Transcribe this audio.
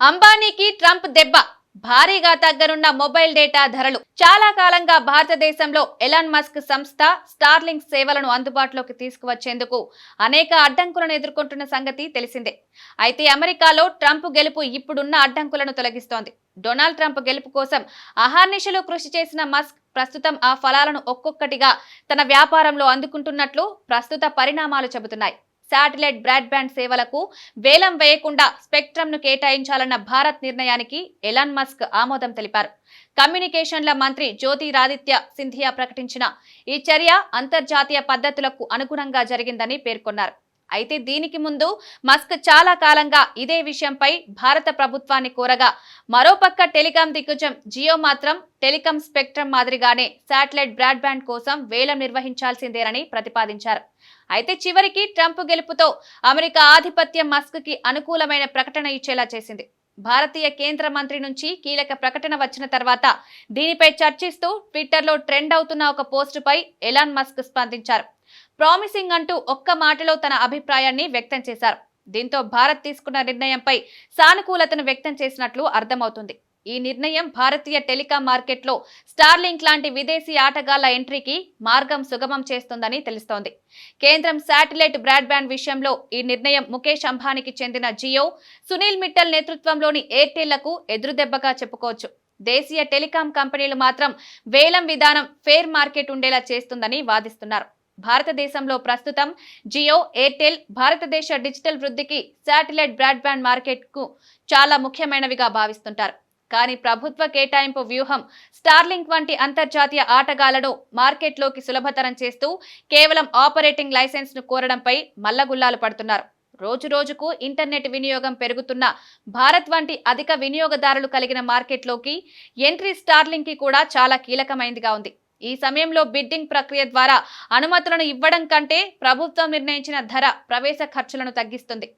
అంబానీకి Trump దెబ్బ. భారీగా తగ్గనున్న mobile data ధరలు. చాలా కాలంగా భారతదేశంలో ఎలాన్ మస్క్ సంస్థ స్టార్లింక్ సేవలను అందుబాటులోకి తీసుకువచ్చేందుకు అనేక అడ్డంకులను ఎదుర్కొంటున్న సంగతి తెలిసిందే. అయితే అమెరికాలో ట్రంప్ గెలుపు ఇప్పుడున్న అడ్డంకులను తొలగిస్తోంది. డొనాల్డ్ ట్రంప్ గెలుపు కోసం అహార్నిశలు కృషి చేసిన మస్క్ ప్రస్తుతం ఆ ఫలాలను ఒక్కొక్కటిగా తన వ్యాపారంలో అందుకుంటున్నట్లు ప్రస్తుత పరిణామాలు చెబుతున్నాయి. శాటిలైట్ బ్రాడ్బ్యాండ్ సేవలకు వేలం వేయకుండా స్పెక్ట్రమ్ను కేటాయించాలన్న భారత్ నిర్ణయానికి ఎలాన్ మస్క్ ఆమోదం తెలిపారు. కమ్యూనికేషన్ల మంత్రి జ్యోతిరాదిత్య సింధియా ప్రకటించిన ఈ చర్య అంతర్జాతీయ పద్ధతులకు అనుగుణంగా జరిగిందని పేర్కొన్నారు. అయితే దీనికి ముందు మస్క్ చాలా కాలంగా ఇదే విషయంపై భారత ప్రభుత్వాన్ని కోరగా మరోపక్క టెలికాం దిగ్గజం జియో మాత్రం టెలికాం స్పెక్ట్రమ్ మాదిరిగానే శాటిలైట్ బ్రాడ్బ్యాండ్ కోసం వేలం నిర్వహించాల్సిందేనని ప్రతిపాదించారు. అయితే చివరికి ట్రంప్ గెలుపుతో అమెరికా ఆధిపత్యం మస్క్కి అనుకూలమైన ప్రకటన ఇచ్చేలా చేసింది. భారతీయ కేంద్ర మంత్రి నుంచి కీలక ప్రకటన వచ్చిన తర్వాత దీనిపై చర్చిస్తూ ట్విట్టర్లో ట్రెండ్ అవుతున్న ఒక పోస్టుపై ఎలాన్ మస్క్ స్పందించారు. ప్రామిసింగ్ అంటూ ఒక్క మాటలో తన అభిప్రాయాన్ని వ్యక్తం చేశారు. దీంతో భారత్ తీసుకున్న నిర్ణయంపై సానుకూలతను వ్యక్తం చేసినట్లు అర్థమవుతుంది. ఈ నిర్ణయం భారతీయ టెలికాం మార్కెట్లో స్టార్లింక్ లాంటి విదేశీ ఆటగాళ్ళ ఎంట్రీకి మార్గం సుగమం చేస్తుందని తెలుస్తోంది. కేంద్రం శాటిలైట్ బ్రాడ్బ్యాండ్ విషయంలో ఈ నిర్ణయం ముఖేష్ అంబానీకి చెందిన జియో సునీల్ మిట్టల్ నేతృత్వంలోని ఎయిర్టెల్లకు ఎదురుదెబ్బగా చెప్పుకోవచ్చు. దేశీయ టెలికాం కంపెనీలు మాత్రం వేలం విధానం ఫేర్ మార్కెట్ ఉండేలా చేస్తుందని వాదిస్తున్నారు. భారతదేశంలో ప్రస్తుతం జియో ఎయిర్టెల్ భారతదేశ డిజిటల్ వృద్ధికి శాటిలైట్ బ్రాడ్బ్యాండ్ మార్కెట్కు చాలా ముఖ్యమైనవిగా భావిస్తుంటారు. కానీ ప్రభుత్వ కేటాయింపు వ్యూహం స్టార్లింక్ వంటి అంతర్జాతీయ ఆటగాళ్ళను మార్కెట్లోకి సులభతరం చేస్తూ కేవలం ఆపరేటింగ్ లైసెన్స్ను కోరడంపై మల్లగుల్లాలు పడుతున్నారు. రోజు రోజుకు ఇంటర్నెట్ వినియోగం పెరుగుతున్న భారత్ వంటి అధిక వినియోగదారులు కలిగిన మార్కెట్లోకి ఎంట్రీ స్టార్లింగ్కి కూడా చాలా కీలకమైందిగా ఉంది. ఈ సమయంలో బిడ్డింగ్ ప్రక్రియ ద్వారా అనుమతులను ఇవ్వడం కంటే ప్రభుత్వం నిర్ణయించిన ధర ప్రవేశ ఖర్చులను తగ్గిస్తుంది.